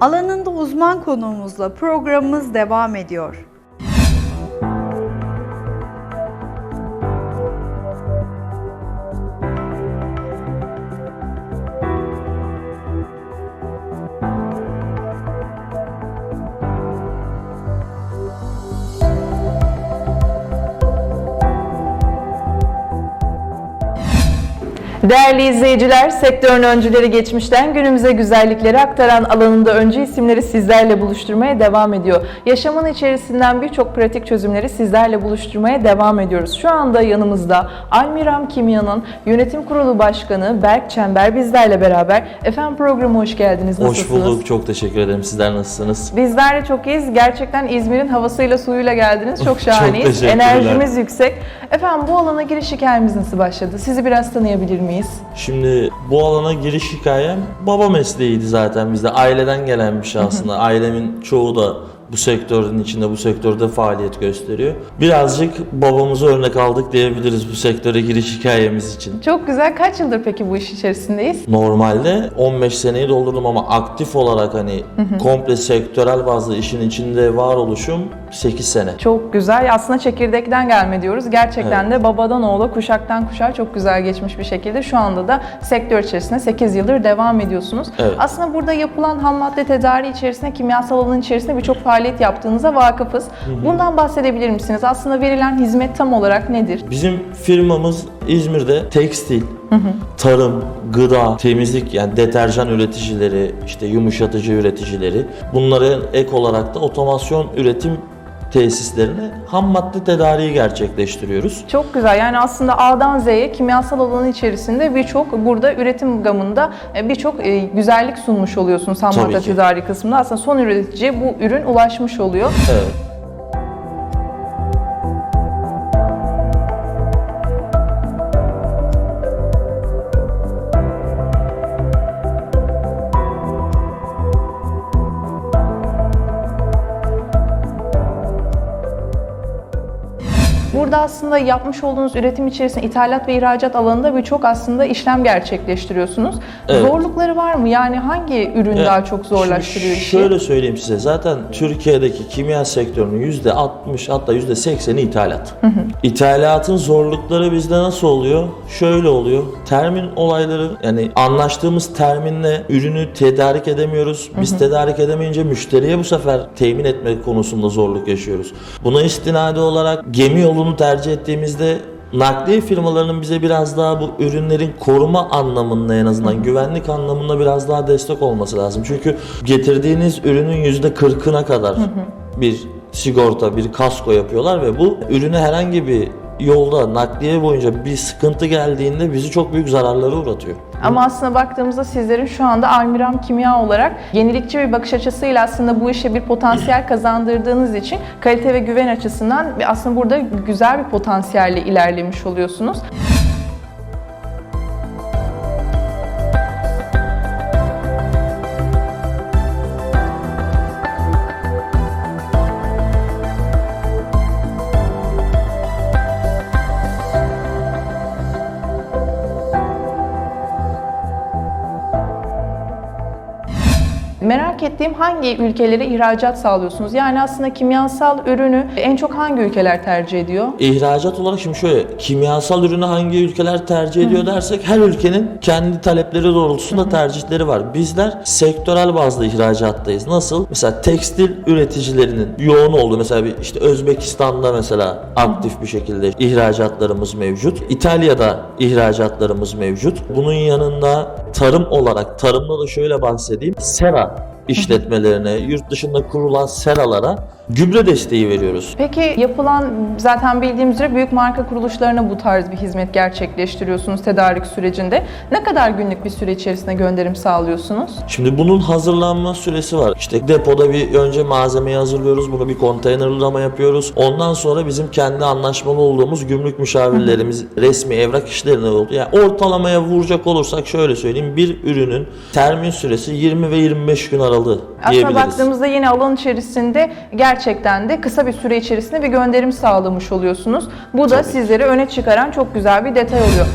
Alanında uzman konuğumuzla programımız devam ediyor. Değerli izleyiciler, sektörün öncüleri geçmişten günümüze güzellikleri aktaran alanında öncü isimleri sizlerle buluşturmaya devam ediyor. Yaşamın içerisinden birçok pratik çözümleri sizlerle buluşturmaya devam ediyoruz. Şu anda yanımızda Almiram Kimya'nın yönetim kurulu başkanı Berk Çember bizlerle beraber. Efendim programa hoş geldiniz. Hoş Nasılsınız? bulduk. Çok teşekkür ederim. Sizler nasılsınız? Bizler de çok iyiyiz. Gerçekten İzmir'in havasıyla suyuyla geldiniz. Çok şahaneyiz. teşekkürler. Enerjimiz yüksek. Efendim bu alana giriş hikayemiz nasıl başladı? Sizi biraz tanıyabilir miyiz? Şimdi bu alana giriş hikayem baba mesleğiydi zaten bizde. Aileden gelen bir şey aslında. Ailemin çoğu da bu sektörün içinde, bu sektörde faaliyet gösteriyor. Birazcık babamızı örnek aldık diyebiliriz bu sektöre giriş hikayemiz için. Çok güzel. Kaç yıldır peki bu iş içerisindeyiz? Normalde 15 seneyi doldurdum ama aktif olarak hani komple sektörel bazlı işin içinde var oluşum 8 sene. Çok güzel. Aslında çekirdekten gelme diyoruz. Gerçekten de babadan oğula, kuşaktan kuşağa çok güzel geçmiş bir şekilde şu anda da sektör içerisinde 8 yıldır devam ediyorsunuz. Evet. Aslında burada yapılan ham madde tedariği içerisinde, kimyasal alanın içerisinde birçok faaliyet yaptığınıza vakıfız. Bundan bahsedebilir misiniz? Aslında verilen hizmet tam olarak nedir? Bizim firmamız İzmir'de tekstil, tarım, gıda, temizlik yani deterjan üreticileri, işte yumuşatıcı üreticileri bunların ek olarak da otomasyon üretim tesislerine ham madde tedariği gerçekleştiriyoruz. Çok güzel. Yani aslında A'dan Z'ye kimyasal alanın içerisinde birçok burada üretim gamında e, birçok e, güzellik sunmuş oluyorsunuz ham Tabii madde ki. tedariği kısmında. Aslında son üreticiye bu ürün ulaşmış oluyor. Evet. Burada aslında yapmış olduğunuz üretim içerisinde ithalat ve ihracat alanında birçok aslında işlem gerçekleştiriyorsunuz. Evet. Zorlukları var mı? Yani hangi ürün Ya, daha çok zorlaştırıyor işi? Şöyle söyleyeyim size. Zaten Türkiye'deki kimya sektörünün %60 hatta %80'i ithalat. İthalatın zorlukları bizde nasıl oluyor? Şöyle oluyor. Termin olayları yani anlaştığımız terminle ürünü tedarik edemiyoruz. Biz tedarik edemeyince müşteriye bu sefer temin etme konusunda zorluk yaşıyoruz. Buna istinade olarak gemi yolunu tercih ettiğimizde Nakliye firmalarının bize biraz daha bu ürünlerin koruma anlamında en azından güvenlik anlamında biraz daha destek olması lazım. Çünkü getirdiğiniz ürünün %40'ına kadar bir sigorta, bir kasko yapıyorlar ve bu ürüne herhangi bir yolda nakliye boyunca bir sıkıntı geldiğinde bizi çok büyük zararlara uğratıyor. Ama aslında baktığımızda sizlerin şu anda Almiram Kimya olarak yenilikçi bir bakış açısıyla aslında bu işe bir potansiyel kazandırdığınız için kalite ve güven açısından aslında burada güzel bir potansiyelle ilerlemiş oluyorsunuz. Merak ettiğim hangi ülkelere ihracat sağlıyorsunuz? Yani aslında kimyasal ürünü en çok hangi ülkeler tercih ediyor? İhracat olarak şimdi şöyle kimyasal ürünü hangi ülkeler tercih ediyor dersek her ülkenin kendi talepleri doğrultusunda tercihleri var. Bizler sektörel bazda ihracattayız. Nasıl? Mesela tekstil üreticilerinin yoğun olduğu mesela bir işte Özbekistan'da mesela aktif bir şekilde ihracatlarımız mevcut. İtalya'da ihracatlarımız mevcut. Bunun yanında tarım olarak tarımda da şöyle bahsedeyim. Sera işletmelerine, yurt dışında kurulan seralara gübre desteği veriyoruz. Peki yapılan zaten bildiğimiz üzere büyük marka kuruluşlarına bu tarz bir hizmet gerçekleştiriyorsunuz tedarik sürecinde. Ne kadar günlük bir süre içerisinde gönderim sağlıyorsunuz? Şimdi bunun hazırlanma süresi var. İşte depoda bir önce malzemeyi hazırlıyoruz. Bunu bir konteynerlama yapıyoruz. Ondan sonra bizim kendi anlaşmalı olduğumuz gümrük müşavirlerimiz resmi evrak işlerine oldu. Yani ortalamaya vuracak olursak şöyle söyleyeyim. Bir ürünün termin süresi 20 ve 25 gün aralığı Diyebiliriz. baktığımızda yine alan içerisinde gerçekten de kısa bir süre içerisinde bir gönderim sağlamış oluyorsunuz. Bu da Tabii. sizleri öne çıkaran çok güzel bir detay oluyor.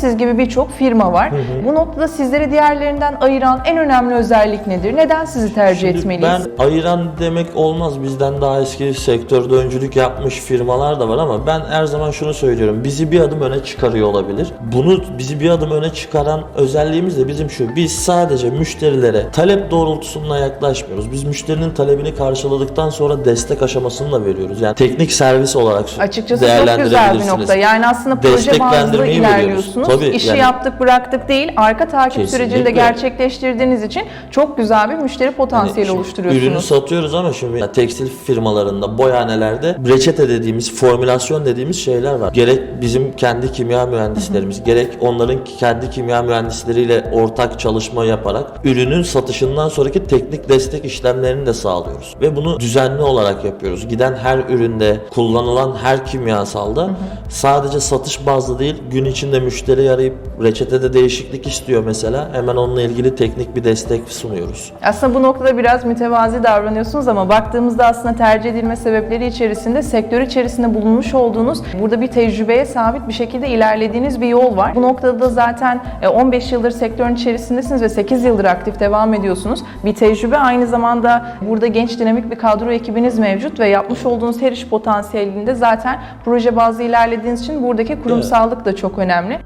Siz gibi birçok firma var. Bu noktada sizleri diğerlerinden ayıran en önemli özellik nedir? Neden sizi tercih Şimdi etmeliyiz? Ben ayıran demek olmaz. Bizden daha eski sektörde öncülük yapmış firmalar da var ama ben her zaman şunu söylüyorum. Bizi bir adım öne çıkarıyor olabilir. Bunu bizi bir adım öne çıkaran özelliğimiz de bizim şu. Biz sadece müşterilere talep doğrultusunda yaklaşmıyoruz. Biz müşterinin talebini karşıladıktan sonra destek aşamasını da veriyoruz. Yani teknik servis olarak Açıkçası çok güzel bir nokta. Yani aslında proje bazlı ilerliyorsunuz. Tabii, İşi yani- yaptık bıraktık değil, arka takip Kesinlikle. sürecinde gerçekleştirdiğiniz için çok güzel bir müşteri potansiyeli Şimdi oluşturuyorsunuz. Ürünü satıyoruz ama şimdi tekstil firmalarında, boyanelerde reçete dediğimiz, formülasyon dediğimiz şeyler var. Gerek bizim kendi kimya mühendislerimiz, gerek onların kendi kimya mühendisleriyle ortak çalışma yaparak ürünün satışından sonraki teknik destek işlemlerini de sağlıyoruz. Ve bunu düzenli olarak yapıyoruz. Giden her üründe, kullanılan her kimyasalda sadece satış bazlı değil, gün içinde müşteri arayıp reçetede değişiklik istiyor mesela. Hemen onunla ilgili teknik bir destek sunuyoruz. Aslında bu noktada biraz mütevazi davranıyorsunuz ama baktığımızda aslında tercih edilme sebepleri içerisinde sektör içerisinde bulunmuş olduğunuz burada bir tecrübeye sabit bir şekilde ilerlediğiniz bir yol var. Bu noktada da zaten e, 15 yıldır sektörün içerisindesiniz ve 8 yıldır aktif devam ediyorsunuz. Bir tecrübe aynı zamanda burada genç dinamik bir kadro ekibiniz mevcut ve yapmış olduğunuz her iş potansiyelinde zaten proje bazlı ilerlediğiniz için buradaki kurumsallık da çok önemli.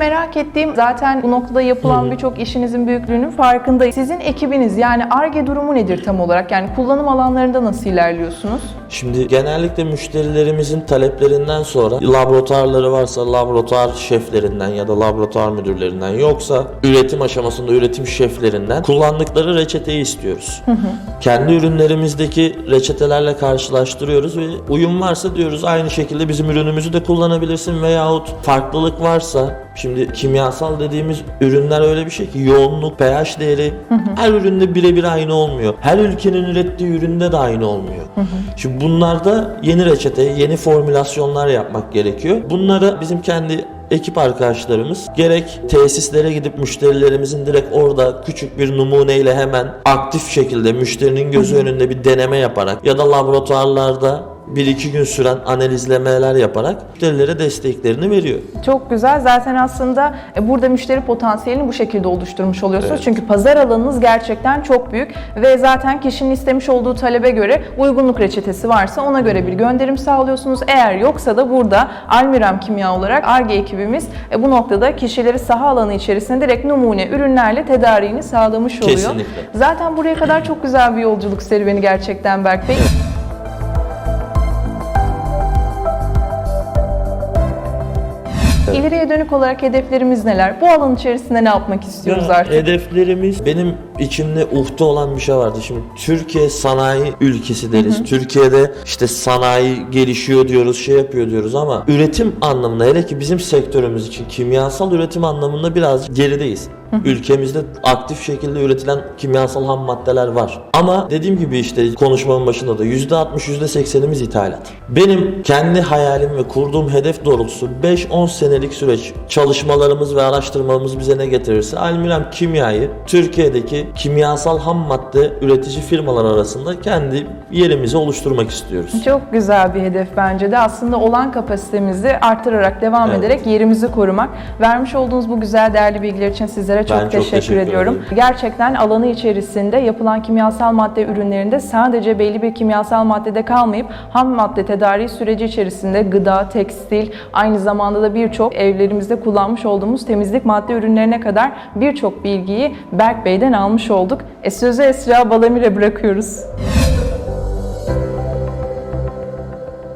Merak ettiğim zaten bu noktada yapılan birçok işinizin büyüklüğünün farkındayım. Sizin ekibiniz yani ARGE durumu nedir tam olarak? Yani kullanım alanlarında nasıl ilerliyorsunuz? Şimdi genellikle müşterilerimizin taleplerinden sonra laboratuvarları varsa laboratuvar şeflerinden ya da laboratuvar müdürlerinden yoksa üretim aşamasında üretim şeflerinden kullandıkları reçeteyi istiyoruz. Kendi ürünlerimizdeki reçetelerle karşılaştırıyoruz ve uyum varsa diyoruz aynı şekilde bizim ürünümüzü de kullanabilirsin veyahut farklılık varsa Şimdi kimyasal dediğimiz ürünler öyle bir şey ki yoğunluk, pH değeri her üründe birebir aynı olmuyor. Her ülkenin ürettiği üründe de aynı olmuyor. Şimdi bunlarda yeni reçete, yeni formülasyonlar yapmak gerekiyor. Bunları bizim kendi ekip arkadaşlarımız gerek tesislere gidip müşterilerimizin direkt orada küçük bir numuneyle hemen aktif şekilde müşterinin gözü önünde bir deneme yaparak ya da laboratuvarlarda bir iki gün süren analizlemeler yaparak müşterilere desteklerini veriyor. Çok güzel. Zaten aslında e, burada müşteri potansiyelini bu şekilde oluşturmuş oluyorsunuz. Çünkü pazar alanınız gerçekten çok büyük ve zaten kişinin istemiş olduğu talebe göre uygunluk reçetesi varsa ona göre bir gönderim sağlıyorsunuz. Eğer yoksa da burada Almirem Kimya olarak ARGE ekibimiz e, bu noktada kişileri saha alanı içerisinde direkt numune ürünlerle tedariğini sağlamış oluyor. Kesinlikle. Zaten buraya kadar çok güzel bir yolculuk serüveni gerçekten Berk Bey. İleriye dönük olarak hedeflerimiz neler? Bu alan içerisinde ne yapmak istiyoruz Ya, artık? Hedeflerimiz benim içimde uhde olan bir şey vardı. Şimdi Türkiye sanayi ülkesi deriz. Türkiye'de işte sanayi gelişiyor diyoruz, şey yapıyor diyoruz ama üretim anlamında hele ki bizim sektörümüz için kimyasal üretim anlamında biraz gerideyiz. Ülkemizde aktif şekilde üretilen kimyasal ham maddeler var. Ama dediğim gibi işte konuşmamın başında da %60 %80'imiz ithalat. Benim kendi hayalim ve kurduğum hedef doğrultusu 5-10 senelik süreç çalışmalarımız ve araştırmalarımız bize ne getirirse Almirem Kimya'yı Türkiye'deki kimyasal ham madde üretici firmalar arasında kendi yerimizi oluşturmak istiyoruz. Çok güzel bir hedef bence de. Aslında olan kapasitemizi artırarak devam Evet. ederek yerimizi korumak. Vermiş olduğunuz bu güzel değerli bilgiler için sizlere çok, Ben çok teşekkür, teşekkür ediyorum. ederim. Gerçekten alanı içerisinde yapılan kimyasal madde ürünlerinde sadece belli bir kimyasal maddede kalmayıp ham madde tedariği süreci içerisinde gıda, tekstil, aynı zamanda da birçok evlerimizde kullanmış olduğumuz temizlik madde ürünlerine kadar birçok bilgiyi Berk Bey'den almış olduk. E sözü Esra Balamir'e bırakıyoruz.